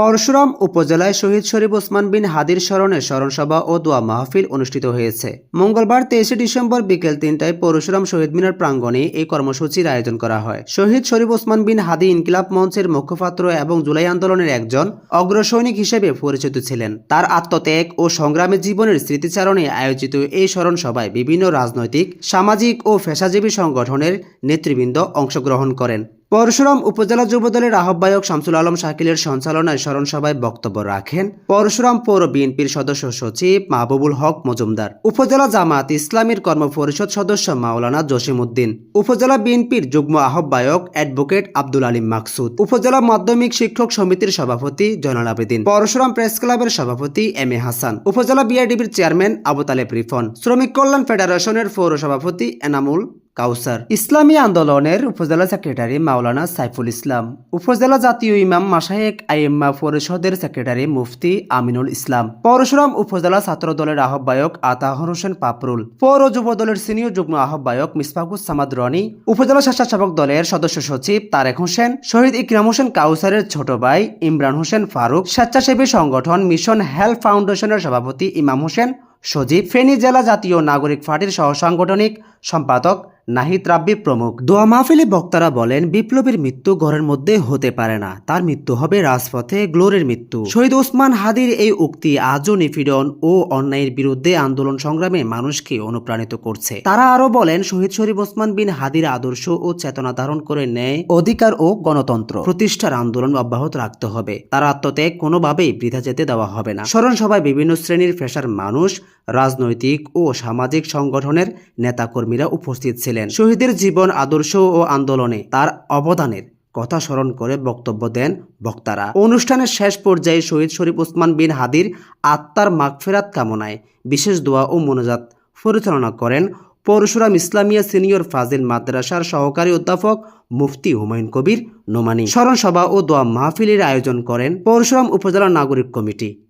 পরশুরাম উপজেলায় শহীদ শরীফ ওসমান বিন হাদির স্মরণে স্মরণসভা ও দোয়া মাহফিল অনুষ্ঠিত হয়েছে। মঙ্গলবার তেইশে ডিসেম্বর বিকেল তিনটায় পরশুরাম শহীদ মিনার প্রাঙ্গণে এই কর্মসূচির আয়োজন করা হয়। শহীদ শরীফ ওসমান বিন হাদি ইনকিলাব মঞ্চের মুখপাত্র এবং জুলাই আন্দোলনের একজন অগ্রসৈনিক হিসেবে পরিচিত ছিলেন। তার আত্মত্যাগ ও সংগ্রামী জীবনের স্মৃতিচারণে আয়োজিত এই স্মরণ সভায় বিভিন্ন রাজনৈতিক, সামাজিক ও পেশাজীবী সংগঠনের নেতৃবৃন্দ অংশগ্রহণ করেন। পরশুরাম উপজেলা যুবদলের আহ্বায়ক শামসুল আলম শাকিলের সঞ্চালনায় স্মরণ সভায় বক্তব্য রাখেন পরশুরাম পৌর বিএনপির সদস্য সচিব মাহবুবুল হক মজুমদার, উপজেলা জামাত ইসলামীর কর্মপরিষদ সদস্য মাওলানা জসিমউদ্দিন, উপজেলা বিএনপির যুগ্ম আহ্বায়ক অ্যাডভোকেট আব্দুল আলিম মাকসুদ, উপজেলা মাধ্যমিক শিক্ষক সমিতির সভাপতি জয়নাল আবেদিন, পরশুরাম প্রেস ক্লাবের সভাপতি এম এ হাসান, উপজেলা বিআরডিবির চেয়ারম্যান আবু তালেব রিফন, শ্রমিক কল্যাণ ফেডারেশনের পৌর সভাপতি এনামুল কাউসার। ইসলামী আন্দোলনের উপজেলা সেক্রেটারি মাওলানা সাইফুল ইসলাম, উপজেলা জাতীয় ইমাম মাসায়েক আইএম্মা পরিষদের সেক্রেটারি মুফতি আমিনুল ইসলাম, পরশুরাম উপজেলা ছাত্র দলের আহ্বায়ক আতাহর হোসেন পাপরুল, পৌর যুব দলের সিনিয়র যুগ্ম আহ্বায়ক মিসফাকুস সামাদ রনি, উপজেলা স্বেচ্ছাসেবক দলের সদস্য সচিব তারেক হোসেন, শহীদ ইকরাম হোসেন কাউসারের ছোট ভাই ইমরান হোসেন ফারুক, স্বেচ্ছাসেবী সংগঠন মিশন হেলথ ফাউন্ডেশনের সভাপতি ইমাম হোসেন সজীব ফেনী জেলা জাতীয় নাগরিক পার্টির সহ সাংগঠনিক সম্পাদক নাহিদ রাব্বি প্রমুখ। দোয়া মাহফিলে বক্তারা বলেন, বিপ্লবীর মৃত্যু ঘরের মধ্যে হতে পারে না। তার মৃত্যু হবে রাজপথে গ্লোরের মৃত্যু। শহীদ ওসমান হাদির এই উক্তি আজও নিপীড়ন ও অন্যায়ের বিরুদ্ধে আন্দোলন সংগ্রামে মানুষকে অনুপ্রাণিত করছে। তারা আরও বলেন, শহীদ শরীফ ওসমান বিন হাদির আদর্শ ও চেতনা ধারণ করে নেয় অধিকার ও গণতন্ত্র। প্রতিষ্ঠার আন্দোলন অব্যাহত রাখতে হবে। তার আত্মত্যাগ কোনোভাবেই বৃথা যেতে দেওয়া হবে না। স্মরণ সভায় বিভিন্ন শ্রেণির পেশার মানুষ, রাজনৈতিক ও সামাজিক সংগঠনের নেতাকর্মীরা উপস্থিত ছিলেন। শহীদের জীবন আদর্শ ও আন্দোলনে তার অবদানের কথা স্মরণ করে বক্তব্য দেন বক্তারা। অনুষ্ঠানের শেষ পর্যায়ে শহীদ শরীফ ওসমান বিন হাদির আত্মার মাগফেরাত কামনায় বিশেষ দোয়া ও মনোজাত পরিচালনা করেন পরশুরাম ইসলামিয়া সিনিয়র ফাজিল মাদ্রাসার সহকারী অধ্যাপক মুফতি হুমায়ুন কবির নোমানি। স্মরণ সভা ও দোয়া মাহফিলের আয়োজন করেন পরশুরাম উপজেলা নাগরিক কমিটি।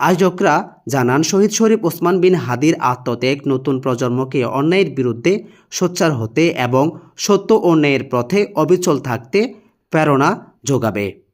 আয়োজকরা জানান, শহীদ শরীফ ওসমান বিন হাদির আত্মত্যাগ নতুন প্রজন্মকে অন্যায়ের বিরুদ্ধে সোচ্চার হতে এবং সত্য অন্যায়ের ন্যায়ের পথে অবিচল থাকতে প্রেরণা যোগাবে।